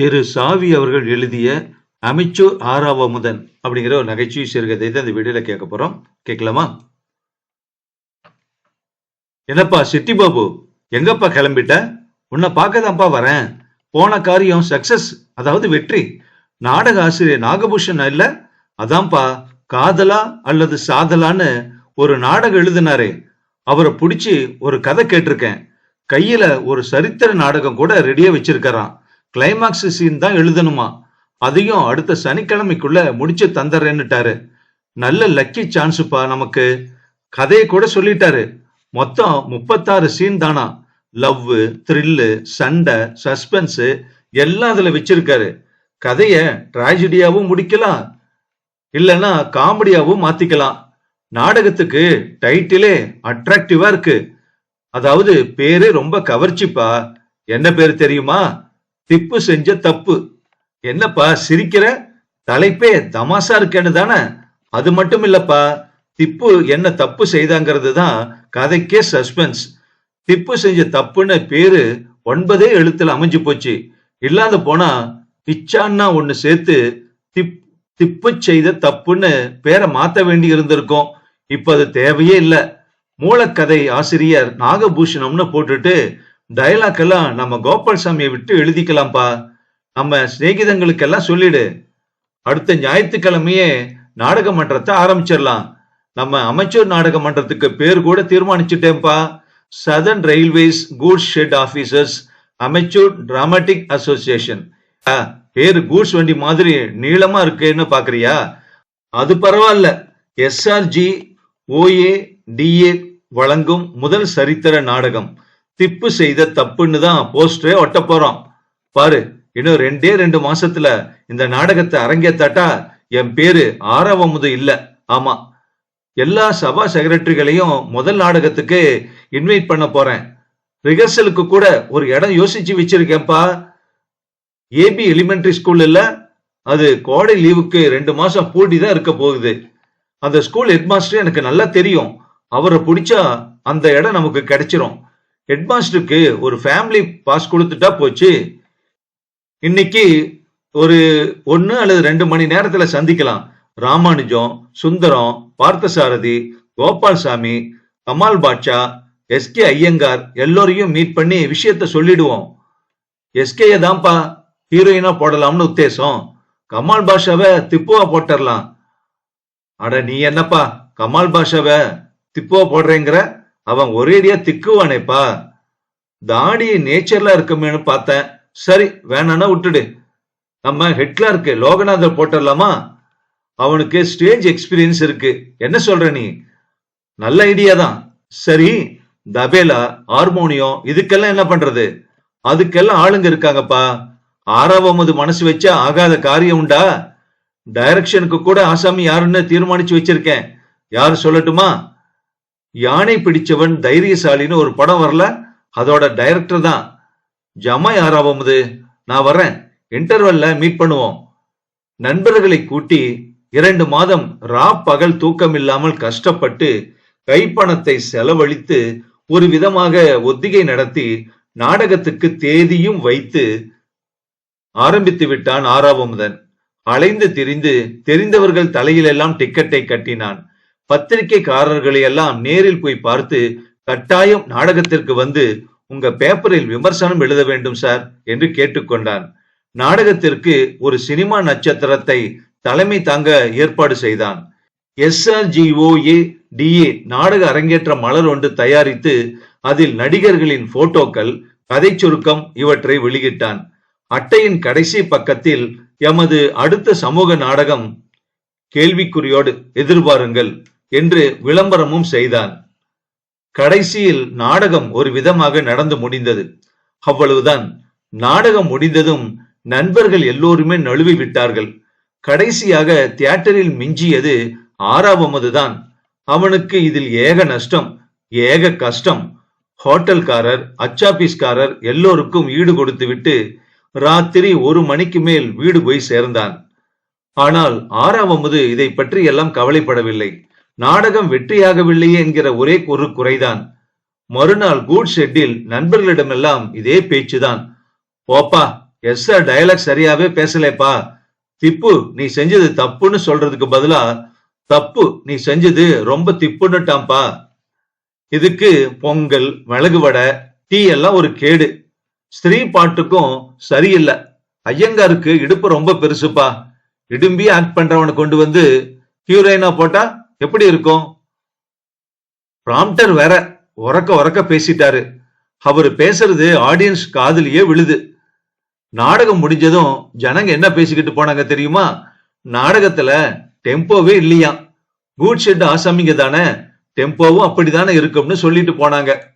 திரு சாவி அவர்கள் எழுதிய அமைச்சூர் ஆறாவமுதன் அப்படிங்கிற ஒரு நகைச்சுவை சிறுகதை தான் இந்த வீடியோல கேட்க போறோம். கேட்கலாமா? என்னப்பா சிட்டி பாபு எங்கப்பா கிளம்பிட்ட? உன்னை பார்க்கதான்ப்பா வரேன். போன காரியம் சக்சஸ் அதாவது வெற்றி. நாடக ஆசிரியர் நாகபூஷன் இல்ல? அதான்ப்பா காதலா அல்லது சாதலான்னு ஒரு நாடகம் எழுதினாரே. அவரை பிடிச்சி ஒரு கதை கேட்டிருக்கேன். கையில ஒரு சரித்திர நாடகம் கூட ரெடியா வச்சிருக்காராம் கிளைமாக்ஸ் சீன் தான் எழுதணுமா? அதையும் அடுத்த சனிக்கிழமைக்குள்ள முடிச்சு தந்துடுறேன்னுட்டாரு நல்ல லக்கி சான்ஸுப்பா நமக்கு. கதையை கூட சொல்லிட்டாரு. மொத்தம் முப்பத்தாறு சீன் தானா? லவ் த்ரில்லு சண்டை சஸ்பென்ஸ் எல்லாம் அதுல வச்சிருக்காரு. கதைய டிராஜடியாவும் முடிக்கலாம். இல்லைன்னா காமெடியாவும் மாத்திக்கலாம். நாடகத்துக்கு டைட்டிலே அட்ராக்டிவா இருக்கு. அதாவது பேரு ரொம்ப கவர்ச்சிப்பா. என்ன பேர் தெரியுமா? திப்பு செஞ்ச தப்பு. என்னப்பா சிரிக்கிற? தலைப்பே தமாசா இருக்கேன்னு தானே? அது மட்டும் இல்லப்பா. திப்பு என்ன தப்பு செய்தாங்கிறது தான் கதைக்கே சஸ்பென்ஸ் திப்பு செஞ்ச தப்புன்னு பேரு ஒன்பதே எழுத்துல அமைஞ்சு போச்சு. இல்லாத போனா பிச்சான்னா ஒண்ணு சேர்த்து திப் திப்பு செய்த தப்புன்னு பேரை மாத்த வேண்டி இருந்திருக்கும். இப்ப அது தேவையே இல்ல. மூலக்கதை ஆசிரியர் நாகபூஷணம்னு போட்டுட்டு டயலாக் எல்லாம் நம்ம கோபால்சாமியை விட்டு எழுதிக்கலாம்ப்பா. நம்ம சிநேகிதங்களுக்கெல்லாம் சொல்லிடு. அடுத்த ஞாயிற்றுக்கிழமையே நாடக மன்றத்தை ஆரம்பிச்சிடலாம். நம்ம அமைச்சர் நாடக மன்றத்துக்கு பேர் கூட தீர்மானிச்சுட்டேன்ப்பா. Southern railways goods shed officers amateur dramatic association பேர் கூட்ஸ் வண்டி மாதிரி நீளமா இருக்குன்னு பாக்குறியா? அது பரவாயில்ல. எஸ்ஆர்ஜி ஓஏ டிஏ வழங்கும் முதல் சரித்திர நாடகம். திப்பு செய்த தப்புன்னு தான் போஸ்டரே ஒட்ட போறோம். பாரு இன்னும் ரெண்டே ரெண்டு மாசத்துல இந்த நாடகத்தை அரங்கேத்தாட்டா என் பேரு ஆரவமுது இல்ல. ஆமா. எல்லா சபா செக்ரட்டரிகளையும் முதல் நாடகத்துக்கு இன்வைட் பண்ண போறேன். ரிஹர்சலுக்கு கூட ஒரு இடம் யோசிச்சு வச்சிருக்கேன்ப்பா. ஏபி எலிமெண்டரி ஸ்கூல் இல்ல. அது கோடை லீவுக்கு ரெண்டு மாசம் பூட்டி தான் இருக்க போகுது. அந்த ஸ்கூல் ஹெட்மாஸ்டர் எனக்கு நல்லா தெரியும். அவரை பிடிச்சா அந்த இடம் நமக்கு கிடைச்சிரும். ஹெட்மாஸ்டருக்கு ஒரு ஃபேமிலி பாஸ் கொடுத்துட்டா போச்சு. இன்னைக்கு ஒரு ஒன்று அல்லது ரெண்டு மணி நேரத்தில் சந்திக்கலாம். ராமானுஜம் சுந்தரம் பார்த்தசாரதி கோபால்சாமி கமால் பாட்சா எஸ்கே ஐயங்கார் எல்லோரையும் மீட் பண்ணி விஷயத்த சொல்லிடுவோம். எஸ்கேயை தான்ப்பா ஹீரோயினா போடலாம்னு உத்தேசம். கமால் பாஷாவை திப்புவா போட்டுடலாம் அட நீ என்னப்பா கமால் பாஷாவை திப்புவா போடுறேங்கிற? அவன் ஒரேடியா திக்குவானேப்பா. தாடி நேச்சர்ல இருக்குமேனு பார்த்தேன். சரி வேணான்னா விட்டுடு. நம்ம ஹெட் கிளார்க்கு லோகநாதர் போட்டுடலாமா? அவனுக்கு ஸ்டேஜ் எக்ஸ்பீரியன்ஸ் இருக்கு. என்ன சொல்ற நீ? நல்ல ஐடியா தான். சரி தபேலா ஹார்மோனியம் இதுக்கெல்லாம் என்ன பண்றது? அதுக்கெல்லாம் ஆளுங்க இருக்காங்கப்பா. ஆறாவது மனசு வச்சா ஆகாத காரியம் உண்டா? டைரக்ஷனுக்கு கூட ஆசாமி யாருன்னு தீர்மானிச்சு வச்சிருக்கேன். யாரு சொல்லட்டுமா? யானை பிடிச்சவன் தைரியசாலின்னு ஒரு படம் வரல. அதோட டைரக்டர் தான். ஜமா யாராவது நான் வர்றேன். இன்டர்வல்ல மீட் பண்ணுவோம். நண்பர்களை கூட்டி இரண்டு மாதம் ரா பகல் தூக்கம் இல்லாமல் கஷ்டப்பட்டு கைப்பணத்தை செலவழித்து ஒரு விதமாக ஒத்திகை நடத்தி நாடகத்துக்கு தேதியும் வைத்து ஆரம்பித்து விட்டான் ஆறாவமுதன். அலைந்து திரிந்து தெரிந்தவர்கள் தலையிலெல்லாம் டிக்கெட்டை கட்டினான். பத்திரிகைக்காரர்களை எல்லாம் நேரில் போய் பார்த்து கட்டாயம் நாடகத்திற்கு வந்து உங்க பேப்பரில் விமர்சனம் எழுத வேண்டும் சார் என்று கேட்டுக்கொண்டான். நாடகத்திற்கு ஒரு சினிமா நட்சத்திரத்தை தலைமை தாங்க ஏற்பாடு செய்தான். எஸ்ஆர்ஜிஓஏ டிஏ நாடக அரங்கேற்ற மலர் ஒன்று தயாரித்து அதில் நடிகர்களின் போட்டோக்கள் கதை சுருக்கம் இவற்றை வெளியிட்டான். அட்டையின் கடைசி பக்கத்தில் எமது அடுத்த சமூக நாடகம் கேள்விக்குறியோடு எதிர்பாருங்கள். என்று விளம்பரமும் செய்தான். கடைசியில் நாடகம் ஒரு விதமாக நடந்து முடிந்தது. அவ்வளவுதான். நாடகம் முடிந்ததும் நண்பர்கள் எல்லோருமே நழுவி விட்டார்கள். கடைசியாக தியேட்டரில் மிஞ்சியது ஆறாவமது தான் அவனுக்கு இதில் ஏக நஷ்டம் ஏக கஷ்டம். ஹோட்டல்காரர் அச்சாபீஸ்காரர் எல்லோருக்கும் ஈடு கொடுத்து விட்டு ராத்திரி ஒரு மணிக்கு மேல் வீடு போய் சேர்ந்தான். ஆனால் ஆறாவமது இதை பற்றி எல்லாம் கவலைப்படவில்லை. நாடகம் வெற்றியாகவில்லையே என்கிற ஒரே ஒரு குறைதான். மறுநாள் கூட் ஷெட்டில் நண்பர்களிடமெல்லாம் இதே பேச்சுதான். போப்பா எஸ் சார் டயலாக் சரியாவே பேசலேப்பா. திப்பு நீ செஞ்சது தப்புன்னு சொல்றதுக்கு பதிலா தப்பு நீ செஞ்சது ரொம்ப திப்புன்னுட்டாம்பா இதுக்கு பொங்கல் மிளகு வடை டீ எல்லாம் ஒரு கேடு. ஸ்திரீ பாட்டுக்கும் சரியில்லை. ஐயங்காருக்கு இடுப்பு ரொம்ப பெருசுப்பா. இடும்பி ஆக்ட் பண்றவனை கொண்டு வந்து ஹீரோயினா போட்டா எப்படி இருக்கும்? பிராம்டர் வேற உறக்க உறக்க பேசிட்டாரு. அவர் பேசுறது ஆடியன்ஸ் காதலியே விழுது. நாடகம் முடிஞ்சதும் ஜனங்க என்ன பேசிக்கிட்டு போனாங்க தெரியுமா? நாடகத்துல டெம்போவே இல்லையா கூட் ஷெட் ஆசாமிங்க தானே. டெம்போவும் அப்படிதானே இருக்கும்னு சொல்லிட்டு போனாங்க.